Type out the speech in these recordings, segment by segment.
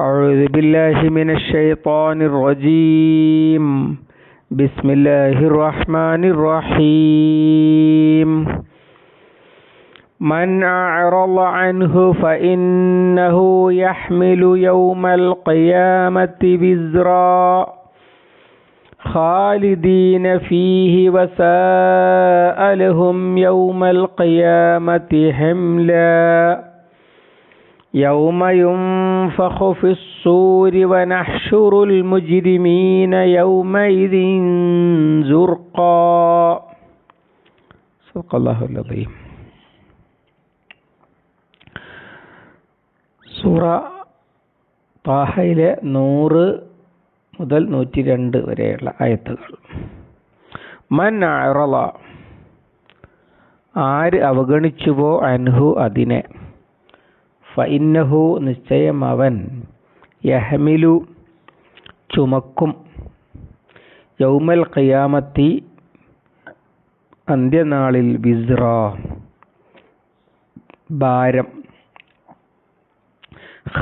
أعوذ بالله من الشيطان الرجيم. بسم الله الرحمن الرحيم. من أعرض عنه فإنه يحمل يوم القيامة بزرا خالدين فيه وساء لهم يوم القيامة حملا. يوم ينفخ في الصور ونحشر المجرمين يومئذ زرقا صدق الله العظيم സൂറ താഹയിലെ നൂറ് മുതൽ നൂറ്റി രണ്ട് വരെയുള്ള ആയത്തുകൾ മൻ ആറള ആര് അവഗണിച്ചുവോ അൻഹു അതിനെ ഫഇന്നഹു നിശ്ചയം അവൻ യഹമിലു ചുമക്കും. യൗമൽ ഖിയാമത്തി അന്ത്യനാളിൽ വിസ്റ ഭാരം.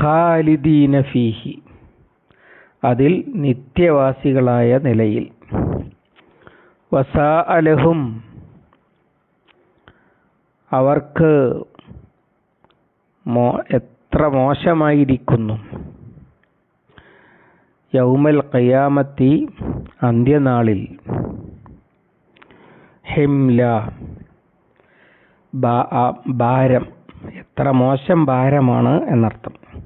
ഖാലിദീന ഫീഹി അതിൽ നിത്യവാസികളായ നിലയിൽ. വസാ അലഹും അവർക്ക് മോ എത്ര മോശമായിരിക്കുന്നു? യൗമൽ ഖിയാമത്തി അന്ത്യനാളിൽ. ഹിംല ഭാരം. എത്ര മോശം ഭാരമാണ് എന്നർത്ഥം.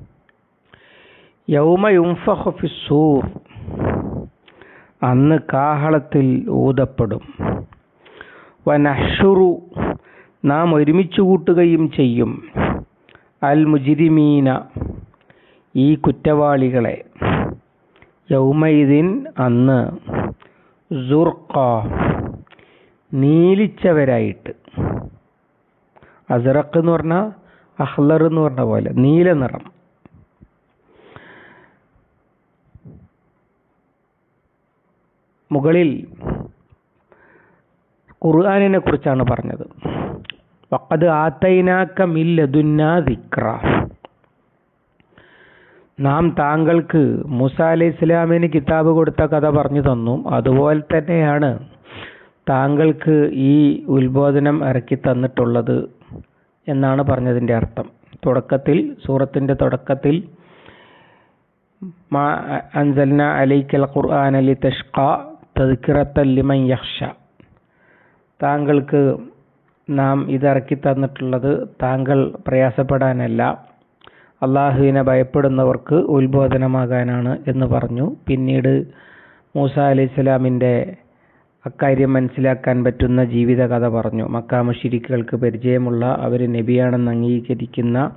യൗമ ഫിസ്സൂർ അന്ന് കാഹളത്തിൽ ഊതപ്പെടും. വനഷുറു നാം ഒരുമിച്ച് കൂട്ടുകയും ചെയ്യും. അൽ മുജിരിമീന ഈ കുറ്റവാളികളെ. യൗമയിദിൻ അന്ന് സുർഖ നീലിച്ചവരായിട്ട്. അസറക്ക് എന്ന് പറഞ്ഞാൽ അഹ്ലർ എന്ന് പറഞ്ഞ പോലെ നീല നിറം. മുകളിൽ ഖുർആാനിനെ കുറിച്ചാണ് പറഞ്ഞത്. വക്കത് ആത്തൈനാക്ക നാം താങ്കൾക്ക് മൂസ അലൈഹി ഇസ്ലാമിന് കിതാബ് കൊടുത്ത കഥ പറഞ്ഞു തന്നു. അതുപോലെ തന്നെയാണ് താങ്കൾക്ക് ഈ ഉത്ബോധനം ഇറക്കി തന്നിട്ടുള്ളത് എന്നാണ് പറഞ്ഞതിന്റെ അർത്ഥം. തുടക്കത്തിൽ സൂറത്തിന്റെ തുടക്കത്തിൽ മാ അൻസൽന അലൈക്കൽ ഖുർആൻ അലി തഷ്ക തദ്ക്കിറത്തല്ലിമൻ യഹ്ഷ താങ്കൾക്ക് നാം ഇതിറക്കി തന്നിട്ടുള്ളത് താങ്കൾ പ്രയാസപ്പെടാനല്ല. അള്ളാഹുവിനെ ഭയപ്പെടുന്നവർക്ക് ഉത്ബോധനമാകാനാണ് എന്ന് പറഞ്ഞു. പിന്നീട് മൂസ അലൈഹി സ്വലാമിന്റെ അക്കാര്യം മനസ്സിലാക്കാൻ പറ്റുന്ന ജീവിത കഥ പറഞ്ഞു. മക്ക മുഷിരിക്കുകൾക്ക് പരിചയമുള്ള അവർ നബിയാണെന്ന് അംഗീകരിക്കുന്ന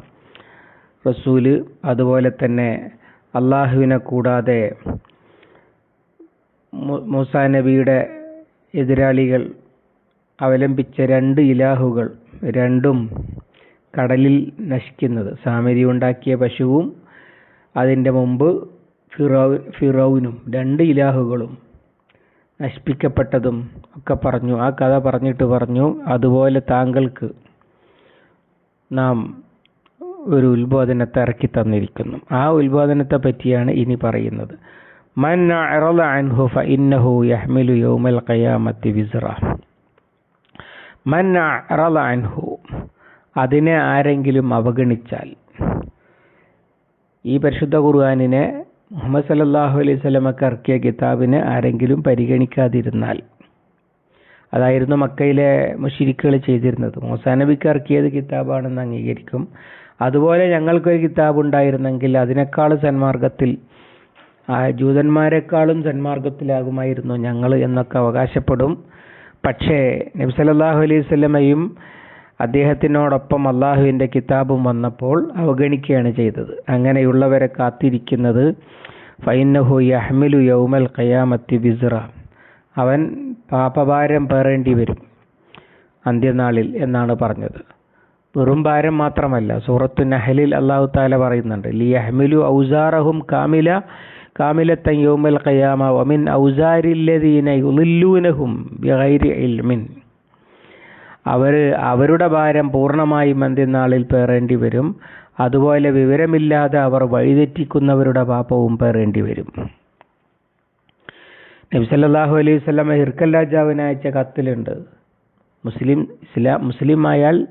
റസൂൽ അതുപോലെ തന്നെ അള്ളാഹുവിനെ കൂടാതെ മൂസ നബിയുടെ എതിരാളികൾ അവലംബിച്ച രണ്ട് ഇലാഹുകൾ രണ്ടും കടലിൽ നശിക്കുന്നത്. സാമരി ഉണ്ടാക്കിയ പശുവും അതിന്റെ മുമ്പ് ഫിറോ ഫിറോവിനും രണ്ട് ഇലാഹുകളും നശിപ്പിക്കപ്പെട്ടതും ഒക്കെ പറഞ്ഞു. ആ കഥ പറഞ്ഞിട്ട് പറഞ്ഞു അതുപോലെ താങ്കൾക്ക് നാം ഒരു ഉത്ബോധനത്തെ ഇറക്കി തന്നിരിക്കുന്നു. ആ ഉത്ബോധനത്തെ പറ്റിയാണ് ഇനി പറയുന്നത്. മൻ അൻഹു ഫഇന്നഹു യഹ്മിലു യൗമൽ ഖിയാമത്തി വിസ്റ. മൻ അൻഹു. അതിനെ ആരെങ്കിലും അവഗണിച്ചാൽ. ഈ പരിശുദ്ധ ഖുർആാനിനെ മുഹമ്മദ് സല്ലാഹു അലൈഹി സ്വലമക്ക് ഇറക്കിയ കിതാബിനെ ആരെങ്കിലും പരിഗണിക്കാതിരുന്നാൽ. അതായിരുന്നു മക്കയിലെ മുഷിരിക്കുകൾ ചെയ്തിരുന്നത്. മൂസാ നബിക്ക് ഇറക്കിയത് കിതാബാണെന്ന് അംഗീകരിക്കും. അതുപോലെ ഞങ്ങൾക്കൊരു കിതാബ് ഉണ്ടായിരുന്നെങ്കിൽ അതിനേക്കാൾ സന്മാർഗത്തിൽ ജൂതന്മാരെക്കാളും സന്മാർഗത്തിലാകുമായിരുന്നു ഞങ്ങൾ എന്നൊക്കെ അവകാശപ്പെടും. പക്ഷേ നബി സല്ലല്ലാഹു അലൈഹി സ്വലമയും അദ്ദേഹത്തിനോടൊപ്പം അള്ളാഹുവിന്റെ കിതാബും വന്നപ്പോൾ അവഗണിക്കുകയാണ് ചെയ്തത്. അങ്ങനെയുള്ളവരെ കാത്തിരിക്കുന്നത് ഫൈനഹു യഹ്മിലു യൗമൽ ഖയാമത്തി വിസ്റ. അവൻ പാപഭാരം പേറേണ്ടി വരും അന്ത്യനാളിൽ എന്നാണ് പറഞ്ഞത്. വെറും ഭാരം മാത്രമല്ല സൂറത്തു നഹലിൽ അള്ളാഹു താല പറയുന്നുണ്ട് ലി അഹ്മിലു ഔസാറഹും കാമില കാമിലത്തൻ യൗമൽ ഖയാമ വമിൻ ഔസാരില്ലദീന യുളില്ലൂനഹും ബിഗൈരി ഇൽമിൻ. അവർ അവരുടെ ഭാരം പൂർണമായും അന്ത്യനാളിൽ പേറേണ്ടി വരും. അതുപോലെ വിവരമില്ലാതെ അവർ വഴിതെറ്റിക്കുന്നവരുടെ പാപവും പേറേണ്ടി വരും. നബി സല്ലല്ലാഹു അലൈഹി വസല്ലമ ഹിർക്കൽ രാജാവിന് അയച്ച കത്തിലുണ്ട്. മുസ്ലിം ഇസ്ലാം മുസ്ലിം ആയാൽ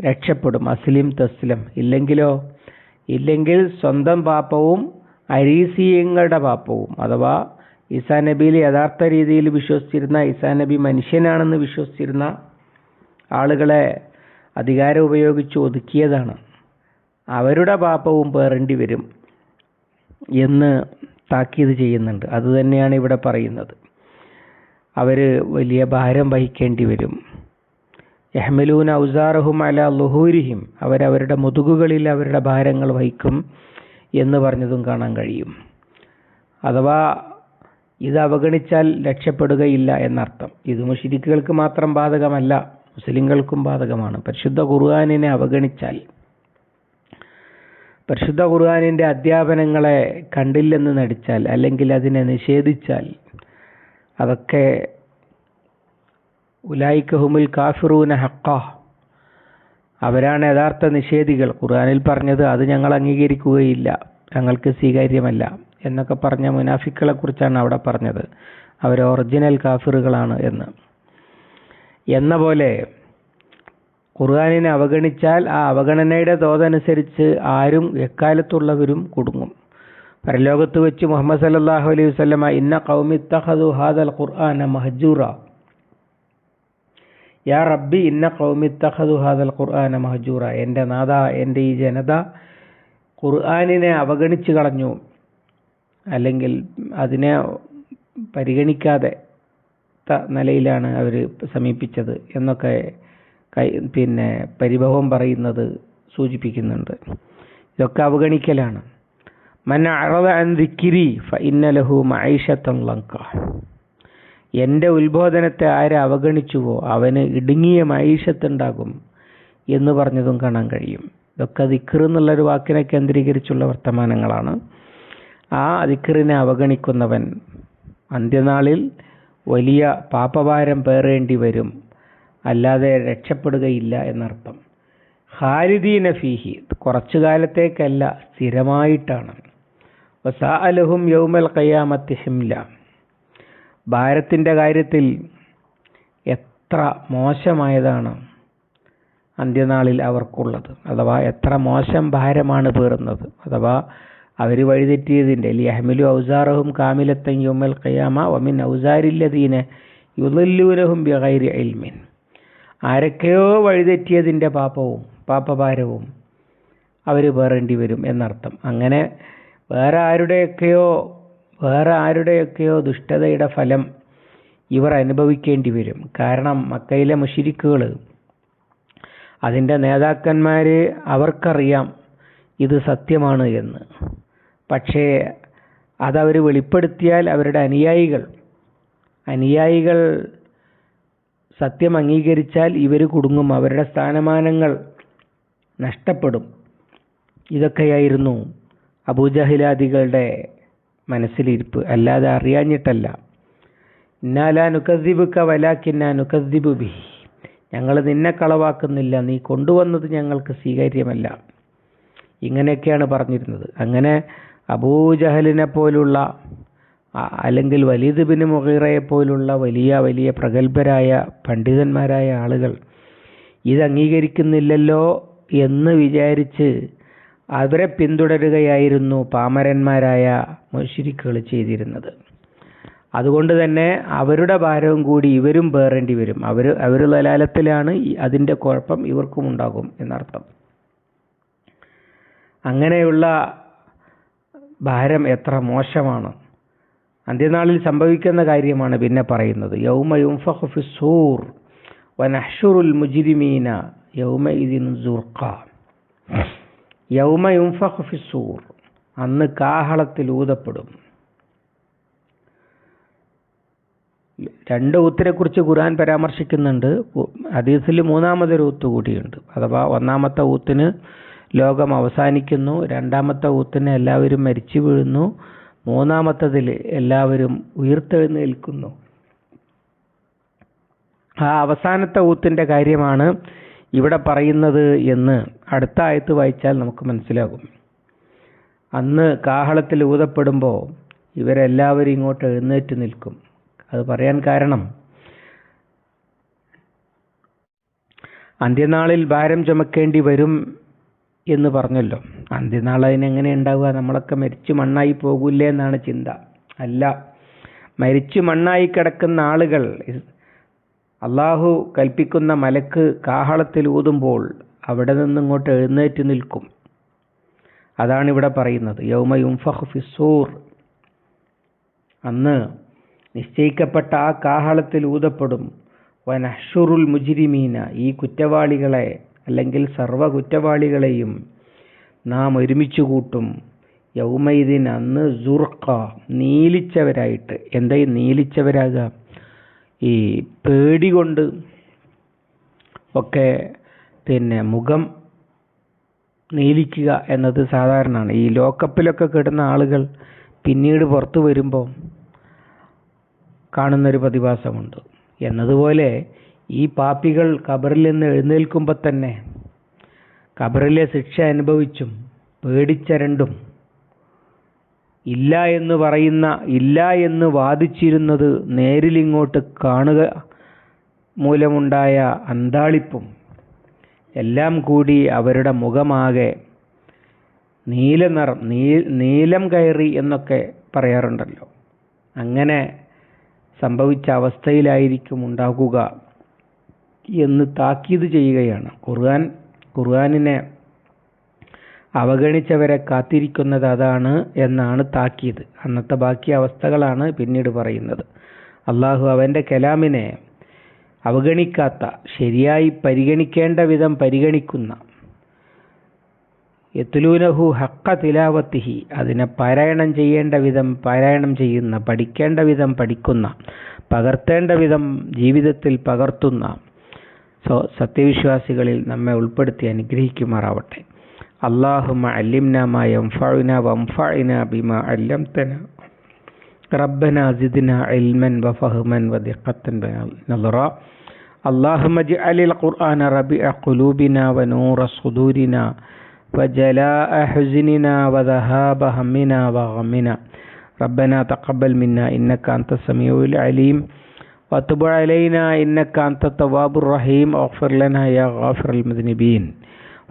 രക്ഷപ്പെടും. അസ്ലിം തസ്ലിം. ഇല്ലെങ്കിലോ ഇല്ലെങ്കിൽ സ്വന്തം പാപ്പവും അരീസീയങ്ങളുടെ പാപ്പവും അഥവാ ഈസാ നബിയിൽ യഥാർത്ഥ രീതിയിൽ വിശ്വസിച്ചിരുന്ന ഈസാ നബി മനുഷ്യനാണെന്ന് വിശ്വസിച്ചിരുന്ന ആളുകളെ അധികാരം ഉപയോഗിച്ച് ഒതുക്കിയതാണ്. അവരുടെ പാപ്പവും പേറേണ്ടി വരും എന്ന് താക്കീത് ചെയ്യുന്നുണ്ട്. അത് തന്നെയാണ് ഇവിടെ പറയുന്നത്. അവർ വലിയ ഭാരം വഹിക്കേണ്ടി വരും. യഹ്മലൂൻ ഔസാറഹും അല ലുഹൂരിഹിം. അവരവരുടെ മുതുകുകളിൽ അവരുടെ ഭാരങ്ങൾ വഹിക്കും. എന്ന് പറഞ്ഞതും കാണാൻ കഴിയും. അഥവാ ഇത് അവഗണിച്ചാൽ രക്ഷപ്പെടുകയില്ല എന്നർത്ഥം. ഇത് മുഷിരിക്കുകൾക്ക് മാത്രം ബാധകമല്ല മുസ്ലിങ്ങൾക്കും ബാധകമാണ്. പരിശുദ്ധ ഖുർആാനിനെ അവഗണിച്ചാൽ. പരിശുദ്ധ ഖുർആാനിന്റെ അധ്യാപനങ്ങളെ കണ്ടില്ലെന്ന് നടിച്ചാൽ അല്ലെങ്കിൽ അതിനെ നിഷേധിച്ചാൽ അതൊക്കെ ഉലായിക്കഹുമുൽ കാഫിറൂന ഹക്ക അവരാണ് യഥാർത്ഥ നിഷേധികൾ. ഖുർആാനിൽ പറഞ്ഞത് അത് ഞങ്ങൾ അംഗീകരിക്കുകയില്ല ഞങ്ങൾക്ക് സ്വീകാര്യമല്ല എന്നൊക്കെ പറഞ്ഞ മുനാഫിക്കളെ കുറിച്ചാണ് അവിടെ പറഞ്ഞത്. അവർ ഒറിജിനൽ കാഫിറുകളാണ് എന്ന്. എന്ന പോലെ ഖുർആാനിനെ അവഗണിച്ചാൽ ആ അവഗണനയുടെ തോതനുസരിച്ച് ആരും എക്കാലത്തുള്ളവരും കുടുങ്ങും. പരലോകത്ത് വെച്ച് മുഹമ്മദ് സല്ലാഹു അലൈഹി വസല്ലമ ഇന്ന ഖൗമിത്തഖദു ഹാദൽ ഖുർആന മഹജൂറ യാ റബ്ബി ഇന്ന ഖൗമിത്തഖദു ഹാദൽ ഖുർആന മഹജൂറ. എന്റെ നാഥ എന്റെ ഈ ജനത ഖുർആാനിനെ അവഗണിച്ചു കളഞ്ഞു. അല്ലെങ്കിൽ അതിനെ പരിഗണിക്കാതെ നിലയിലാണ് അവർ സമീപിച്ചത് എന്നൊക്കെ കൈ പിന്നെ പരിഭവം പറയുന്നത് സൂചിപ്പിക്കുന്നുണ്ട്. ഇതൊക്കെ അവഗണിക്കലാണ്. മൻ അറവ അൻ ദിക്കിരി ഫ ഇന്നലഹു മൈഷത്തൻ ലങ്ക. എന്റെ ഉത്ബോധനത്തെ ആരെ അവഗണിച്ചുവോ അവന് ഇടുങ്ങിയ മൈഷത്തുണ്ടാകും എന്ന് പറഞ്ഞതും കാണാൻ കഴിയും. ഇതൊക്കെ ദിക്കർ വാക്കിനെ കേന്ദ്രീകരിച്ചുള്ള വർത്തമാനങ്ങളാണ്. ആ ദിക്കറിനെ അവഗണിക്കുന്നവൻ അന്ത്യനാളിൽ വലിയ പാപഭാരം പേറേണ്ടി വരും. അല്ലാതെ രക്ഷപ്പെടുകയില്ല എന്നർത്ഥം. ഖാലിദീന ഫീഹി കുറച്ചു കാലത്തേക്കല്ല സ്ഥിരമായിട്ടാണ് വസാഅലഹും യൗമൽ കയ്യാമത്തി ഹിംല. ഭാരത്തിന്റെ കാര്യത്തിൽ എത്ര മോശമായതാണ് അന്ത്യനാളിൽ അവർക്കുള്ളത്? അഥവാ എത്ര മോശം ഭാരമാണ് പേറുന്നത്? അഥവാ അവർ വഴിതെറ്റിയതിന്റെ അഹ്മിലു ഔസാറഹും കാമിലത്തൻ യുമൽ ഖയാമ ഒമിൻ ഔസാരില്ലദീന യുദല്ലൂരഹും ബിഗൈരി ഇൽമിൻ. ആരൊക്കെയോ വഴിതെറ്റിയതിന്റെ പാപവും പാപഭാരവും അവർ പേറേണ്ടി വരും എന്നർത്ഥം. അങ്ങനെ വേറെ ആരുടെയൊക്കെയോ വേറെ ആരുടെയൊക്കെയോ ദുഷ്ടതയുടെ ഫലം ഇവർ അനുഭവിക്കേണ്ടി വരും. കാരണം മക്കയിലെ മുഷിരിക്കുകൾ അതിന്റെ നേതാക്കന്മാർ അവർക്കറിയാം ഇത് സത്യമാണ് എന്ന്. പക്ഷേ അതവർ വെളിപ്പെടുത്തിയാൽ അവരുടെ അനുയായികൾ അനുയായികൾ സത്യം അംഗീകരിച്ചാൽ ഇവർ കുടുങ്ങും അവരുടെ സ്ഥാനമാനങ്ങൾ നഷ്ടപ്പെടും. ഇതൊക്കെയായിരുന്നു അബൂജഹിലാദികളുടെ മനസ്സിലിരിപ്പ്. അല്ലാതെ അറിയാഞ്ഞിട്ടല്ല. ഇന്നാലാ നുക്കദ്ദിബുക്ക വലാക്കിന്ന നുക്കദ്ദിബു ബി ഞങ്ങൾ നിന്നെ കളവാക്കുന്നില്ല. നീ കൊണ്ടുവന്നത് ഞങ്ങൾക്ക് സ്വീകാര്യമല്ല. ഇങ്ങനെയൊക്കെയാണ് പറഞ്ഞിരുന്നത്. അങ്ങനെ അബൂജഹലിനെ പോലുള്ള അല്ലെങ്കിൽ വലീദ് ബിൻ മുഹീറയെ പോലുള്ള വലിയ വലിയ പ്രഗത്ഭരായ പണ്ഡിതന്മാരായ ആളുകൾ ഇത് അംഗീകരിക്കുന്നില്ലല്ലോ എന്ന് വിചാരിച്ച് അവരെ പിന്തുടരുകയായിരുന്നു പാമരന്മാരായ മുഷിരിക്കുകൾ ചെയ്തിരുന്നത്. അതുകൊണ്ട് തന്നെ അവരുടെ ഭാരവും കൂടി ഇവരും പേറേണ്ടി വരും. അവർ അവർ ലലാലത്തിലാണ് അതിന്റെ കുഴപ്പം ഇവർക്കും ഉണ്ടാകും എന്നർത്ഥം. അങ്ങനെയുള്ള ഭാരം എത്ര മോശമാണ്. അന്ത്യനാളിൽ സംഭവിക്കുന്ന കാര്യമാണ് പിന്നെ പറയുന്നത്. യൗമ യുംഫഖു ഫിസ്സൂർ വനഹ്ഷുറുൽ മുജ്രിമീന യൗമ ഇതിൻ യൗമ ഫിസ്സൂർ അന്ന് കാഹളത്തിൽ ഊതപ്പെടും. രണ്ട് ഊത്തിനെക്കുറിച്ച് ഖുർആൻ പരാമർശിക്കുന്നുണ്ട്. ഹദീസിൽ മൂന്നാമതൊരു ഊത്ത് കൂടിയുണ്ട്. അഥവാ ഒന്നാമത്തെ ഊത്തിന് ലോകം അവസാനിക്കുന്നു. രണ്ടാമത്തെ ഊത്തിന് എല്ലാവരും മരിച്ചു വീഴുന്നു. മൂന്നാമത്തതിൽ എല്ലാവരും ഉയർത്തെഴുന്നേൽക്കുന്നു. ആ അവസാനത്തെ ഊത്തിന്റെ കാര്യമാണ് ഇവിടെ പറയുന്നത് എന്ന് അടുത്ത ആയത്ത് വായിച്ചാൽ നമുക്ക് മനസ്സിലാകും. അന്ന് കാഹളത്തിൽ ഊതപ്പെടുമ്പോൾ ഇവരെല്ലാവരും ഇങ്ങോട്ട് എഴുന്നേറ്റ് നിൽക്കും. അത് പറയാൻ കാരണം അന്ത്യനാളിൽ ഭാരം ചുമക്കേണ്ടി വരും എന്ന് പറഞ്ഞല്ലോ. അന്ത്യനാൾ അതിനെങ്ങനെ ഉണ്ടാവുക? നമ്മളൊക്കെ മരിച്ചു മണ്ണായി പോകില്ലേ എന്നാണ് ചിന്ത. അല്ല മരിച്ചു മണ്ണായി കിടക്കുന്ന ആളുകൾ അള്ളാഹു കൽപ്പിക്കുന്ന മലക്ക് കാഹളത്തിൽ ഊതുമ്പോൾ അവിടെ നിന്നിങ്ങോട്ട് എഴുന്നേറ്റ് നിൽക്കും. അതാണ് ഇവിടെ പറയുന്നത്. യൗമ യുംഫഹ് ഫിസൂർ അന്ന് നിശ്ചയിക്കപ്പെട്ട ആ കാഹളത്തിൽ ഊതപ്പെടും. വനഷുറുൽ മുജിരിമീന. ഈ കുറ്റവാളികളെ അല്ലെങ്കിൽ സർവ കുറ്റവാളികളെയും നാം ഒരുമിച്ച് കൂട്ടും. യൗമൈദിൻ അന്ന് സുർക്ക നീലിച്ചവരായിട്ട്. എന്തായി? ഈ നീലിച്ചവരാകുക ഈ പേടി കൊണ്ട് ഒക്കെ പിന്നെ മുഖം നീലിക്കുക എന്നത് സാധാരണയാണ്. ഈ ലോക്കപ്പിലൊക്കെ കിടന്ന ആളുകൾ പിന്നീട് പുറത്തു വരുമ്പോൾ കാണുന്നൊരു പ്രതിഭാസമുണ്ട്. എന്നതുപോലെ ഈ പാപ്പികൾ കബറിൽ നിന്ന് എഴുന്നേൽക്കുമ്പോൾ തന്നെ കബറിലെ ശിക്ഷ അനുഭവിച്ചും പേടിച്ചരണ്ടും ഇല്ല എന്ന് പറയുന്ന ഇല്ല എന്ന് വാദിച്ചിരുന്നത് നേരിലിങ്ങോട്ട് കാണുക മൂലമുണ്ടായ അന്താളിപ്പും എല്ലാം കൂടി അവരുടെ മുഖമാകെ നീല നിറം നീ നീലം കയറി എന്നൊക്കെ പറയാറുണ്ടല്ലോ. അങ്ങനെ സംഭവിച്ച അവസ്ഥയിലായിരിക്കും ഉണ്ടാകുക എന്ന് താക്കീത് ചെയ്യുകയാണ്. ഖുർആൻ ഖുർആനിനെ അവഗണിച്ചവരെ കാത്തിരിക്കുന്നത് അതാണ് എന്നാണ് താക്കീത്. അന്നത്തെ ബാക്കി അവസ്ഥകളാണ് പിന്നീട് പറയുന്നത്. അള്ളാഹു അവന്റെ കലാമിനെ അവഗണിക്കാത്ത ശരിയായി പരിഗണിക്കേണ്ട വിധം പരിഗണിക്കുന്ന യത്തുലൂനഹു ഹക്ക തിലാവത്തിഹി അതിനെ പാരായണം ചെയ്യേണ്ട വിധം പാരായണം ചെയ്യുന്ന പഠിക്കേണ്ട വിധം പഠിക്കുന്ന പകർത്തേണ്ട വിധം ജീവിതത്തിൽ പകർത്തുന്ന സത്യവിശ്വാസികളിൽ നമ്മെ ഉൾപ്പെടുത്തി അനുഗ്രഹിക്കുമാറാവട്ടെ. اللهم علمنا ما ينفعنا وانفعنا بما علمتنا. ربنا زدنا علما وفهما ودقة نظرا اللهم اجعل القرآن ربيع قلوبنا ونور صدورنا وجلاء حزننا وذهاب همنا وغمنا. ربنا تقبل منا إنك أنت السميع العليم. وتب علينا إنك أنت التواب الرحيم. اغفر لنا يا غافر المذنبين.